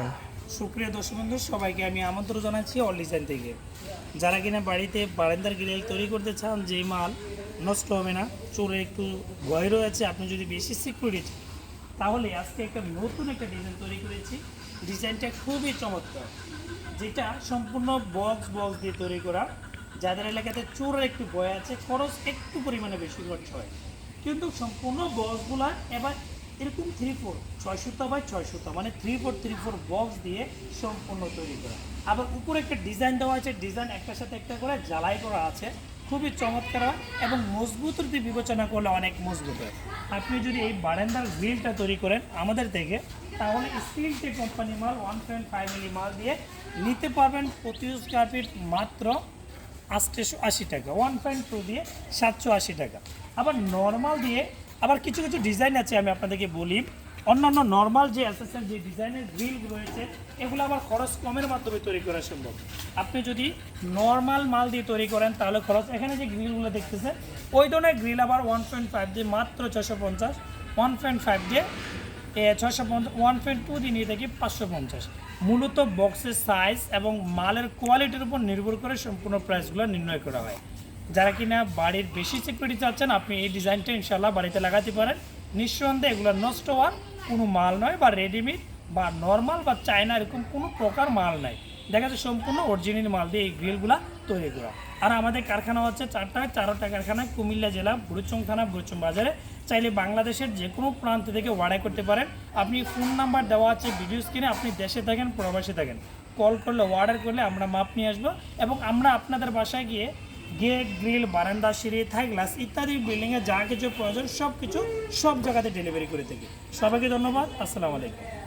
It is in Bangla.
আলাইকুম সুপ্রিয় দর্শক বন্ধু, সবাইকে আমি আমন্ত্রণ জানাচ্ছি অল ডিজাইন থেকে। যারা কিনা বাড়িতে বারান্দার গ্রিল তৈরি করতে চান, যে মাল নষ্ট হবে না, চোরে একটু ভয় রয়েছে আপনি যদি বেশি সিকিউরিটি তাহলে আজকে একটা নতুন একটা ডিজাইন তৈরি করেছি। ডিজাইনটা খুবই চমৎকার, যেটা সম্পূর্ণ বক্স বক্স দিয়ে তৈরি করা। যাদের এলাকাতে চোরের একটু ভয় আছে, খরচ একটু পরিমাণে বেশি খরচ হয়। কিন্তু সম্পূর্ণ বক্সগুলা এবার এরকম থ্রি ফোর ছয় বাই ছয় মানে three four three four box দিয়ে সম্পূর্ণ তৈরি করা। আবার উপরে একটা ডিজাইন দেওয়া আছে ডিজাইন একটার সাথে একটা করে জ্বালাই করা আছে। খুবই চমৎকার এবং মজবুতের দিয়ে বিবেচনা করলে অনেক মজবুত হয়। আপনি যদি এই বারান্দার গ্রিলটা তৈরি করেন আমাদের থেকে, তাহলে স্টিল টে কোম্পানি মাল ওয়ান পয়েন্ট ফাইভ মিলি মাল দিয়ে নিতে পারবেন প্রতি স্কোয়ার ফিট মাত্র আটশোশো আশি টাকা ওয়ান পয়েন্ট টু দিয়ে সাতশো আশি টাকা। আবার নর্মাল দিয়ে আবার কিছু কিছু ডিজাইন আছে আমি আপনাদেরকে বলি। অন্যান্য নর্মাল যে অ্যাসেসের যে ডিজাইনের গ্রিলগুলো রয়েছে, এগুলো আবার খরচ কমের মাধ্যমে তৈরি করা সম্ভব। আপনি যদি নর্মাল মাল দিয়ে তৈরি করেন, তাহলে খরচ, এখানে যে গ্রিলগুলো দেখতেছেন, ওই ধরনের গ্রিল আবার ওয়ান পয়েন্ট ফাইভ দিয়ে মাত্র ছশো পঞ্চাশ। ওয়ান পয়েন্ট ফাইভ দিয়ে ছশো পঞ্চাশ ওয়ান পয়েন্ট টু দিয়ে নিয়ে থাকি পাঁচশো পঞ্চাশ। মূলত বক্সের সাইজ এবং মালের কোয়ালিটির উপর নির্ভর করে সম্পূর্ণ প্রাইসগুলো নির্ণয় করা হয়। যারা কিনা বাড়ির বেশি সিকিউরিটি চাচ্ছেন, আপনি এই ডিজাইনটা ইনশাল্লাহ বাড়িতে লাগাতে পারেন। নিঃসন্দেহে এগুলো নষ্ট হওয়ার কোনো মাল নয় বা রেডিমেড বা নর্মাল বা চায়না এরকম কোনো প্রকার মাল নাই। দেখা যাচ্ছে সম্পূর্ণ অরিজিনাল মাল দিয়ে এই গ্রিলগুলো তৈরি করা। আর আমাদের কারখানা হচ্ছে চারটা চারোটা কারখানা, কুমিল্লা জেলা বুড়ুচং থানা বুড়ুচং বাজারে চাইলে বাংলাদেশের যে কোনো প্রান্ত থেকে অর্ডার করতে পারেন। আপনি ফোন নাম্বার দেওয়া আছে ভিডিও স্ক্রিনে আপনি দেশে থাকেন, প্রবাসে থাকেন। কল করলে অর্ডার করলে আমরা মাপ নিয়ে আসব এবং আমরা আপনাদের বাসায় গিয়ে গেট, গ্রিল, বারান্দা, সিঁড়ি, থাই গ্লাস ইত্যাদি, বিল্ডিংয়ে যা কিছু প্রয়োজন সব কিছু সব জায়গাতে ডেলিভারি করে থাকি। সবাইকে ধন্যবাদ। আসসালামু আলাইকুম।